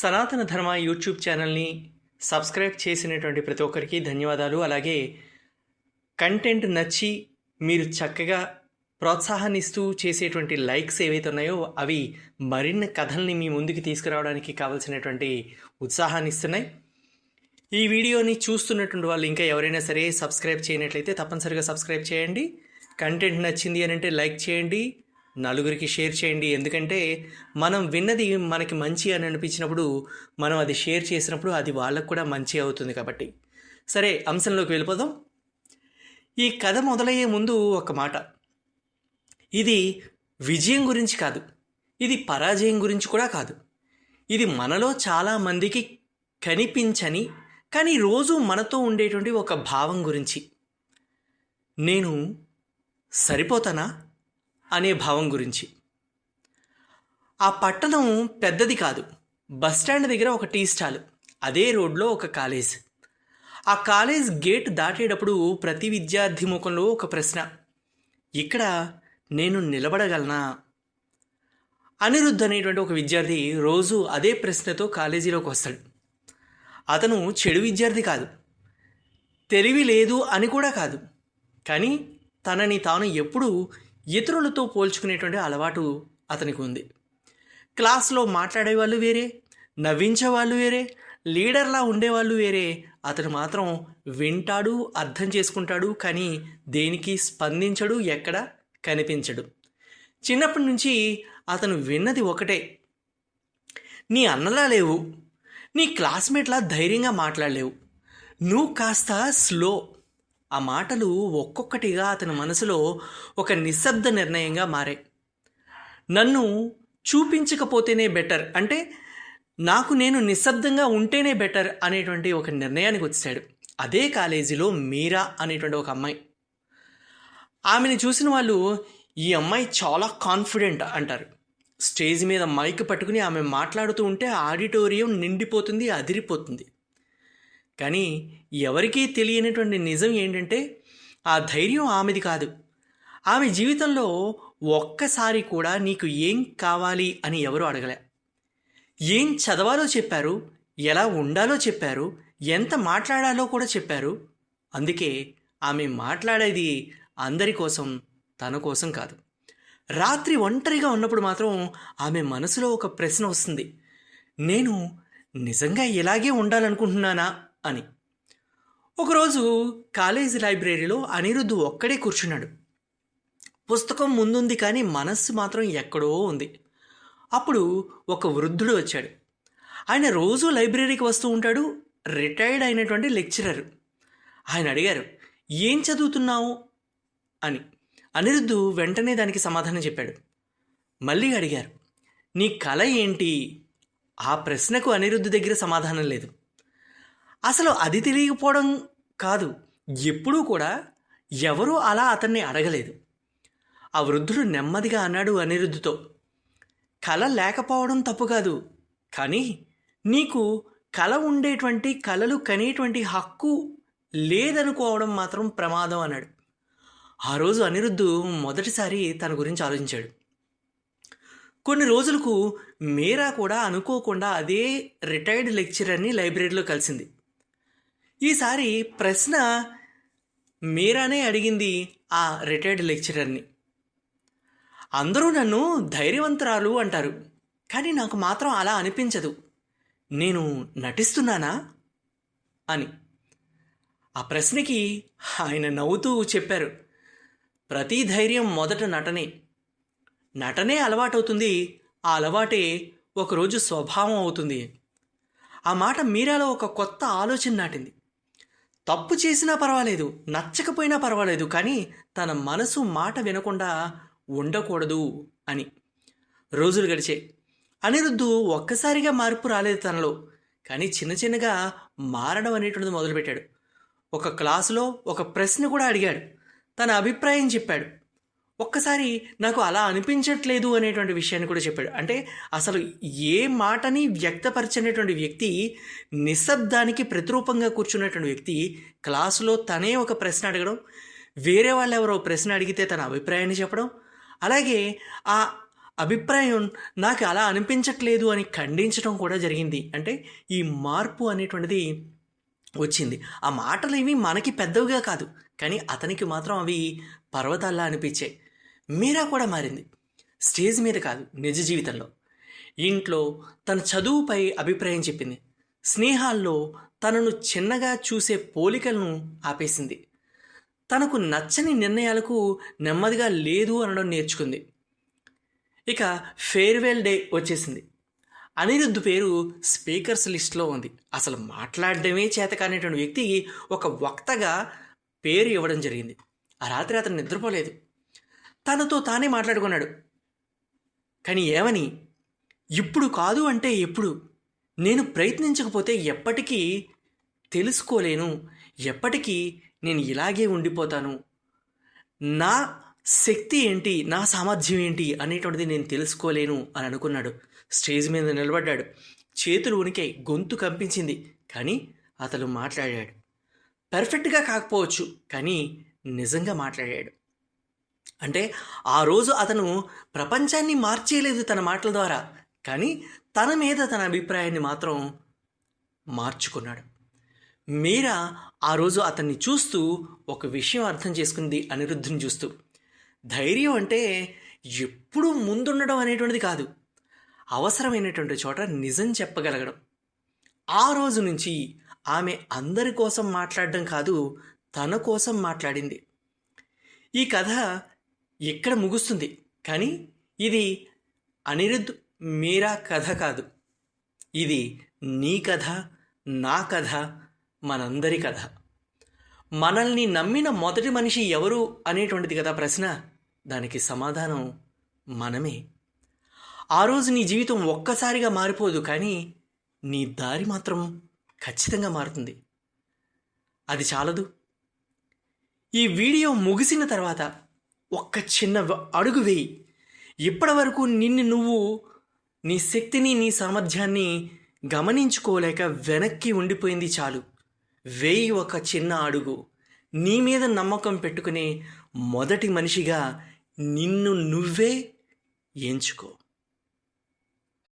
సనాతన ధర్మ యూట్యూబ్ ఛానల్ని సబ్స్క్రైబ్ చేసినటువంటి ప్రతి ఒక్కరికి ధన్యవాదాలు. అలాగే కంటెంట్ నచ్చి మీరు చక్కగా ప్రోత్సాహాన్నిస్తూ చేసేటువంటి లైక్స్ ఏవైతే ఉన్నాయో అవి మరిన్ని కథల్ని మీ ముందుకు తీసుకురావడానికి కావాల్సినటువంటి ఉత్సాహాన్ని ఇస్తున్నాయి. ఈ వీడియోని చూస్తున్నటువంటి వాళ్ళు ఇంకా ఎవరైనా సరే సబ్స్క్రైబ్ చేయనట్లయితే తప్పనిసరిగా సబ్స్క్రైబ్ చేయండి. కంటెంట్ నచ్చింది అని అంటే లైక్ చేయండి. నలుగురికి షేర్ చేయండి. ఎందుకంటే మనం విన్నది మనకి మంచి అని అనిపించినప్పుడు మనం అది షేర్ చేసినప్పుడు అది వాళ్ళకు కూడా మంచి అవుతుంది కాబట్టి. సరే అంశంలోకి వెళ్ళిపోదాం. ఈ కథ మొదలయ్యే ముందు ఒక మాట. ఇది విజయం గురించి కాదు. ఇది పరాజయం గురించి కూడా కాదు. ఇది మనలో చాలామందికి కనిపించని కానీ రోజు మనతో ఉండేటువంటి ఒక భావం గురించి. నేను సరిపోతానా? అనే భావం గురించి. ఆ పట్టణం పెద్దది కాదు. బస్టాండ్ దగ్గర ఒక టీ స్టాల్. అదే రోడ్లో ఒక కాలేజ్. ఆ కాలేజ్ గేట్ దాటేటప్పుడు ప్రతి విద్యార్థి ముఖంలో ఒక ప్రశ్న. ఇక్కడ నేను నిలబడగలనా? అనిరుద్ధ్ అనేటువంటి ఒక విద్యార్థి రోజు అదే ప్రశ్నతో కాలేజీలోకి వస్తాడు. అతను చెడు విద్యార్థి కాదు. తెలివి లేదు అని కూడా కాదు. కానీ తనని తాను ఎప్పుడూ ఇతరులతో పోల్చుకునేటువంటి అలవాటు అతనికి ఉంది క్లాస్లో మాట్లాడే వాళ్ళు వేరే నవ్వించే వాళ్ళు వేరే లీడర్లా ఉండేవాళ్ళు వేరే. అతను మాత్రం వింటాడు అర్థం చేసుకుంటాడు కానీ దేనికి స్పందించడు ఎక్కడ కనిపించడు. చిన్నప్పటి నుంచి అతను విన్నది ఒకటే. నీ అన్నలా లేవు నీ క్లాస్మేట్లా ధైర్యంగా మాట్లాడలేవు. నువ్వు కాస్త స్లో ఆ మాటలు ఒక్కొక్కటిగా అతని మనసులో ఒక నిశ్శబ్ద నిర్ణయంగా మారాయి. నన్ను చూపించకపోతేనే బెటర్ అంటే నాకు నేను నిశ్శబ్దంగా ఉంటేనే బెటర్ అనేటువంటి ఒక నిర్ణయానికి వచ్చాడు. అదే కాలేజీలో మీరా అనేటువంటి ఒక అమ్మాయి. ఆమెను చూసిన వాళ్ళు ఈ అమ్మాయి చాలా కాన్ఫిడెంట్ అంటారు. స్టేజ్ మీద మైక్ పట్టుకుని ఆమె మాట్లాడుతూ ఉంటే ఆడిటోరియం నిండిపోతుంది అదిరిపోతుంది. కానీ ఎవరికీ తెలియనటువంటి నిజం ఏంటంటే ఆ ధైర్యం ఆమెది కాదు. ఆమె జీవితంలో ఒక్కసారి కూడా నీకు ఏం కావాలి అని ఎవరు అడగలే. ఏం చదవాలో చెప్పారు ఎలా ఉండాలో చెప్పారు ఎంత మాట్లాడాలో కూడా చెప్పారు. అందుకే ఆమె మాట్లాడేది అందరి కోసం తన కోసం కాదు. రాత్రి ఒంటరిగా ఉన్నప్పుడు మాత్రం ఆమె మనసులో ఒక ప్రశ్న వస్తుంది. నేను నిజంగా ఇలాగే ఉండాలనుకుంటున్నానా? అని. ఒకరోజు కాలేజీ లైబ్రరీలో అనిరుద్ధు ఒక్కడే కూర్చున్నాడు. పుస్తకం ముందుంది కానీ మనస్సు మాత్రం ఎక్కడో ఉంది. అప్పుడు ఒక వృద్ధుడు వచ్చాడు. ఆయన రోజు లైబ్రరీకి వస్తూ ఉంటాడు రిటైర్డ్ అయినటువంటి లెక్చరర్. ఆయన అడిగారు ఏం చదువుతున్నావు? అని. అనిరుద్ధు వెంటనే దానికి సమాధానం చెప్పాడు. మళ్ళీ అడిగారు నీ కళ ఏంటి? ఆ ప్రశ్నకు అనిరుద్ధు దగ్గర సమాధానం లేదు. అసలు అది తెలియకపోవడం కాదు. ఎప్పుడూ కూడా ఎవరూ అలా అతన్ని అడగలేదు. ఆ వృద్ధుడు నెమ్మదిగా అన్నాడు అనిరుద్ధుతో కళ లేకపోవడం తప్పు కాదు. కానీ నీకు కళ ఉండేటువంటి కళలు కనేటువంటి హక్కు లేదనుకోవడం మాత్రం ప్రమాదం అన్నాడు. ఆ రోజు అనిరుద్ధు మొదటిసారి తన గురించి ఆలోచించాడు. కొన్ని రోజులకు మీరా కూడా అనుకోకుండా అదే రిటైర్డ్ లెక్చరర్ని లైబ్రరీలో కలిసింది. ఈసారి ప్రశ్న మీరానే అడిగింది ఆ రిటైర్డ్ లెక్చరర్ని. అందరూ నన్ను ధైర్యవంతురాలు అంటారు కానీ నాకు మాత్రం అలా అనిపించదు. నేను నటిస్తున్నానా? అని. ఆ ప్రశ్నకి ఆయన నవ్వుతూ చెప్పారు ప్రతి ధైర్యం మొదట నటనే. నటనే అలవాటవుతుంది ఆ అలవాటే ఒకరోజు స్వభావం అవుతుంది. ఆ మాట మీరాలో ఒక కొత్త ఆలోచన నాటింది. తప్పు చేసినా పర్వాలేదు నచ్చకపోయినా పర్వాలేదు కానీ తన మనసు మాట వినకుండా ఉండకూడదు అని. రోజులు గడిచే. అనిరుద్ధు ఒక్కసారిగా మార్పు రాలేదు తనలో కానీ చిన్న చిన్నగా మారడం అనేటువంటిది మొదలుపెట్టాడు. ఒక క్లాసులో ఒక ప్రశ్న కూడా అడిగాడు. తన అభిప్రాయం చెప్పాడు. ఒక్కసారి నాకు అలా అనిపించట్లేదు అనేటువంటి విషయాన్ని కూడా చెప్పాడు. అంటే అసలు ఏ మాటని వ్యక్తపరిచినటువంటి వ్యక్తి నిశ్శబ్దానికి ప్రతిరూపంగా కూర్చున్నటువంటి వ్యక్తి క్లాసులో తనే ఒక ప్రశ్న అడగడం వేరే వాళ్ళు ఎవరో ప్రశ్న అడిగితే తన అభిప్రాయాన్ని చెప్పడం అలాగే ఆ అభిప్రాయం నాకు అలా అనిపించట్లేదు అని ఖండించడం కూడా జరిగింది. అంటే ఈ మార్పు అనేటువంటిది వచ్చింది. ఆ మాటలు ఏవి మనకి పెద్దవిగా కాదు కానీ అతనికి మాత్రం అవి పర్వతాల్లా అనిపించాయి. మీరా కూడా మారింది. స్టేజ్ మీద కాదు నిజ జీవితంలో. ఇంట్లో తన చదువుపై అభిప్రాయం చెప్పింది. స్నేహాల్లో తనను చిన్నగా చూసే పోలికలను ఆపేసింది. తనకు నచ్చని నిర్ణయాలకు నెమ్మదిగా లేదు అనడం నేర్చుకుంది. ఇక ఫేర్వెల్ డే వచ్చేసింది. అనిరుద్ధ్ పేరు స్పీకర్స్ లిస్ట్లో ఉంది. అసలు మాట్లాడడమే చేత కానిటువంటి వ్యక్తి ఒక వక్తగా పేరు ఇవ్వడం జరిగింది. ఆ రాత్రి అతను నిద్రపోలేదు. తనతో తానే మాట్లాడుకున్నాడు. కానీ ఏమని? ఇప్పుడు కాదు అంటే ఎప్పుడు? నేను ప్రయత్నించకపోతే ఎప్పటికీ తెలుసుకోలేను. ఎప్పటికీ నేను ఇలాగే ఉండిపోతాను. నా శక్తి ఏంటి? నా సామర్థ్యం ఏంటి? అనేటువంటిది నేను తెలుసుకోలేను అని అనుకున్నాడు. స్టేజ్ మీద నిలబడ్డాడు. చేతులు ఉనికాయి గొంతు కంపించింది. కానీ అతను మాట్లాడాడు. పర్ఫెక్ట్గా కాకపోవచ్చు కానీ నిజంగా మాట్లాడాడు. అంటే ఆ రోజు అతను ప్రపంచాన్ని మార్చేయలేదు తన మాటల ద్వారా కానీ తన మీద తన అభిప్రాయాన్ని మాత్రం మార్చుకున్నాడు. మీరా ఆ రోజు అతన్ని చూస్తూ ఒక విషయం అర్థం చేసుకుంది అనిరుద్ధుని చూస్తూ ధైర్యం అంటే ఎప్పుడూ ముందుండడం అనేటువంటిది కాదు అవసరమైనటువంటి చోట నిజం చెప్పగలగడం. ఆ రోజు నుంచి ఆమె అందరి కోసం మాట్లాడడం కాదు తన కోసం మాట్లాడింది. ఈ కథ ఇక్కడ ముగుస్తుంది? కానీ ఇది అనిరుద్ మీరా కథ కాదు. ఇది నీ కథ నా కథ మనందరి కథ. మనల్ని నమ్మిన మొదటి మనిషి ఎవరు అనేటువంటిది కదా ప్రశ్న. దానికి సమాధానం మనమే. ఆ రోజు నీ జీవితం ఒక్కసారిగా మారిపోదు కానీ నీ దారి మాత్రం ఖచ్చితంగా మారుతుంది. అది చాలదు. ఈ వీడియో ముగిసిన తర్వాత ఒక్క చిన్న అడుగు వేయి. ఇప్పటి వరకు నిన్ను నువ్వు నీ శక్తిని నీ సామర్థ్యాన్ని గమనించుకోలేక వెనక్కి ఉండిపోయింది చాలు. వేయి ఒక చిన్న అడుగు. నీ మీద నమ్మకం పెట్టుకునే మొదటి మనిషిగా నిన్ను నువ్వే ఎంచుకో.